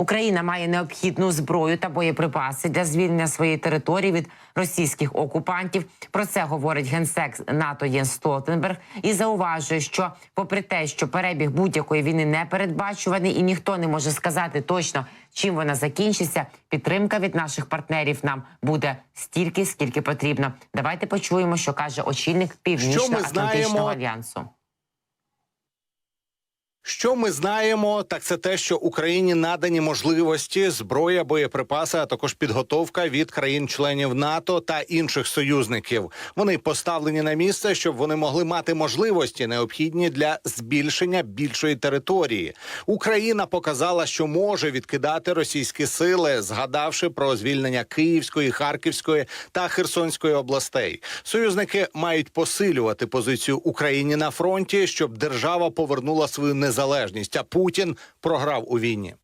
Україна має необхідну зброю та боєприпаси для звільнення своєї території від російських окупантів. Про це говорить генсек НАТО Єнс Столтенберг і зауважує, що, попри те, що перебіг будь-якої війни не передбачуваний, і ніхто не може сказати точно, чим вона закінчиться. Підтримка від наших партнерів нам буде стільки, скільки потрібно. Давайте почуємо, що каже очільник Північно-Атлантичного альянсу. Що ми знаємо, так це те, що Україні надані можливості, зброя, боєприпаси, а також підготовка від країн-членів НАТО та інших союзників. Вони поставлені на місце, щоб вони могли мати можливості, необхідні для збільшення більшої території. Україна показала, що може відкидати російські сили, згадавши про звільнення Київської, Харківської та Херсонської областей. Союзники мають посилювати позицію Україні на фронті, щоб держава повернула свою незалежність. А Путін програв у війні.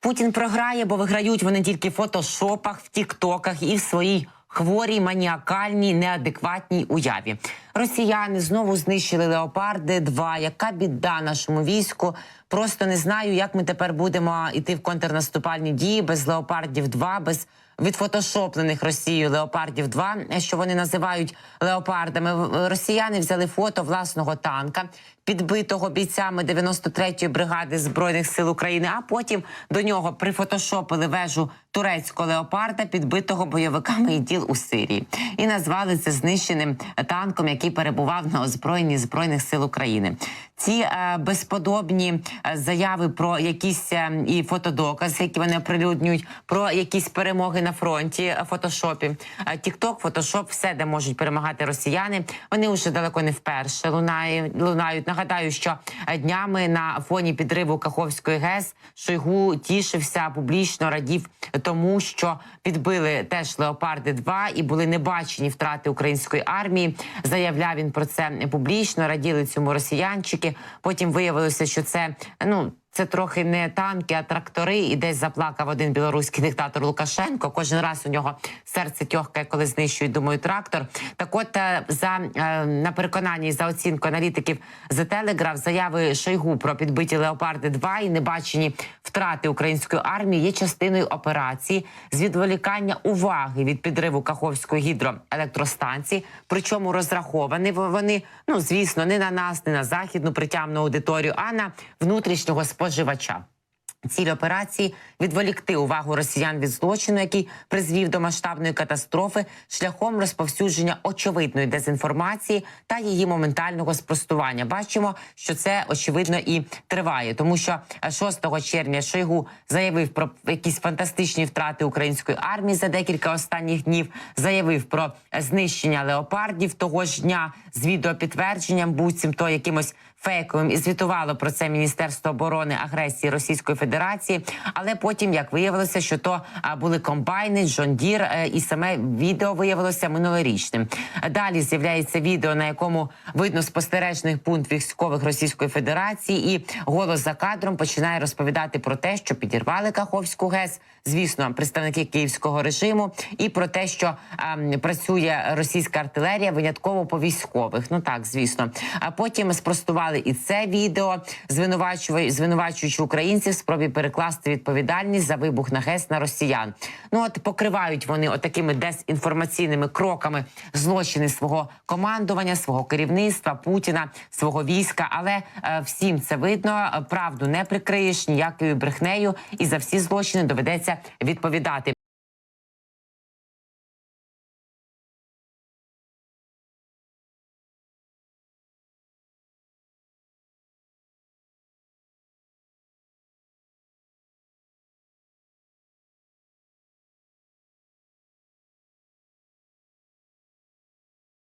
Путін програє, бо виграють вони тільки в фотошопах, в тіктоках і в своїй хворій, маніакальній, неадекватній уяві. Росіяни знову знищили леопарди 2 Яка біда нашому війську? Просто не знаю, як ми тепер будемо йти в контрнаступальні дії без леопардів 2 без відфотошоплених Росією леопардів 2 що вони називають леопардами. В- Росіяни взяли фото власного танка, підбитого бійцями 93-ї бригади збройних сил України. А потім до нього прифотошопили вежу турецького леопарда, підбитого бойовиками іділ у Сирії, і назвали це знищеним танком, який перебував на озброєнні збройних сил України. Ці е, безподобні е, заяви про якісь е, і фотодокази, які вони оприлюднюють, про якісь перемоги на фронті е, фотошопі. Е, Тікток, фотошоп, все, де можуть перемагати росіяни. Вони вже далеко не вперше лунає, лунають. Нагадаю, що е, днями на фоні підриву Каховської ГЕС Шойгу тішився публічно, радів тому, що підбили теж леопарди 2 і були небачені втрати української армії. Заявляв він про це публічно. Раділи цьому росіянчики. Потім виявилося, що це ну. Це трохи не танки, а трактори. І десь заплакав один білоруський диктатор Лукашенко. Кожен раз у нього серце тьохкає, коли знищують, думаю, трактор. Так от е, за е, на переконанні за оцінкою аналітиків The Telegraph, заяви Шойгу про підбиті леопарди 2 і небачені втрати української армії є частиною операції з відволікання уваги від підриву Каховської гідроелектростанції. Причому розраховані вони, ну звісно, не на нас, не на західну притямну аудиторію, а на внутрішнього споживача. Ціль операції відволікти увагу росіян від злочину, який призвів до масштабної катастрофи, шляхом розповсюдження очевидної дезінформації та її моментального спростування. Бачимо, що це очевидно і триває, тому що е, 6 червня Шойгу заявив про якісь фантастичні втрати української армії за декілька останніх днів. Заявив про знищення леопардів того ж дня з відеопідтвердженням, буцімто якимось фейковим і звітувало про це Міністерство оборони агресії Російської Федерації. Але потім, як виявилося, що то були комбайни, Джон Дір, е, і саме відео виявилося минулорічним. Далі з'являється відео, на якому видно спостережний пункт військових Російської Федерації, і голос за кадром починає розповідати про те, що підірвали Каховську ГЕС. Звісно, представники київського режиму, і про те, що ем, працює російська артилерія винятково по військових. Ну так, звісно. А потім спростували і це відео, звинувачуючи, українців в спробі перекласти відповідальність за вибух на ГЕС на росіян. Ну от покривають вони отакими дезінформаційними кроками злочини свого командування, свого керівництва, Путіна, свого війська. Але е, всім це видно. Правду не прикриєш ніякою брехнею, і за всі злочини доведеться відповідати.